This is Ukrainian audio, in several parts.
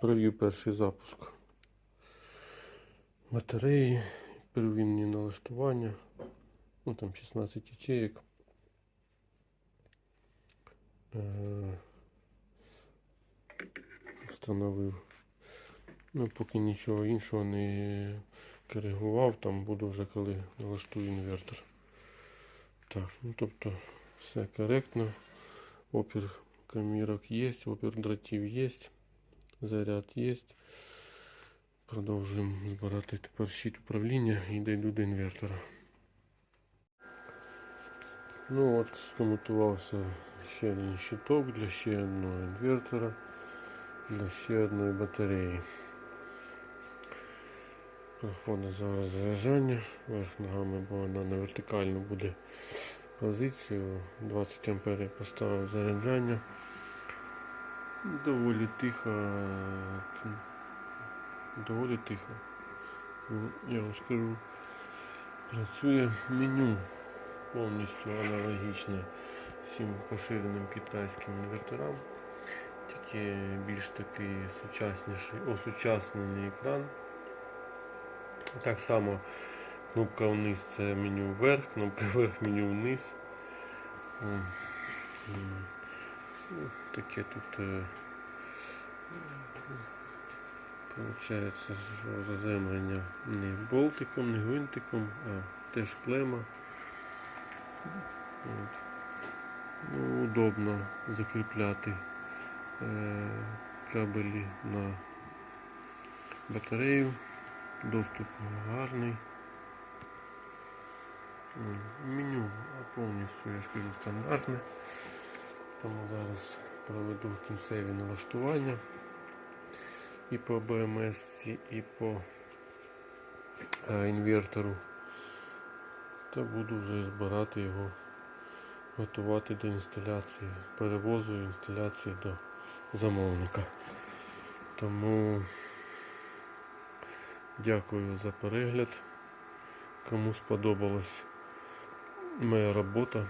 Провів перший запуск батареї, первинні налаштування. Ну там 16 ячеек. Е, Встановив. Ну, поки нічого іншого не коригував, там буду вже коли налаштую інвертор. Так, ну тобто все коректно. Опір камірок є, опір дротів є, заряд є. Продовжуємо збирати тепер щит управління і дійду до інвертора. Ну от, скомутувався ще один щиток для ще одного інвертора, для ще одної батареї. Проходить зараз заряджання верх ногами, бо вона на вертикальну буде позицію. 20 ампер я поставив заряджання. Доволі тихо. Доволі тихо. Я вам скажу. Працює меню повністю аналогічне всім поширеним китайським інверторам. Тільки більш такий сучасніший, осучаснений екран. Так само кнопка вниз це меню вверх, кнопка вверх меню вниз. Ну, Таке тут е, Получається, заземлення не болтиком, не гвинтиком, а теж клема. Ну, удобно закріпляти е, кабелі на батарею. Доступ гарний. Меню повністю, я скажу, стандартне. Тому зараз проведу кінцеві налаштування і по БМС, і по е, інвертору. Та буду вже збирати його, готувати до інсталяції, перевозу інсталяції до замовника. Тому дякую за перегляд. Кому сподобалась моя робота,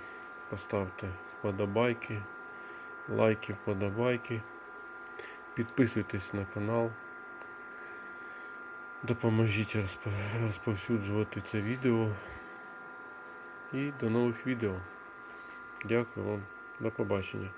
поставте вподобайки, лайки, вподобайки. Підписуйтесь на канал. Допоможіть розповсюджувати це відео. І до нових відео. Дякую вам. До побачення.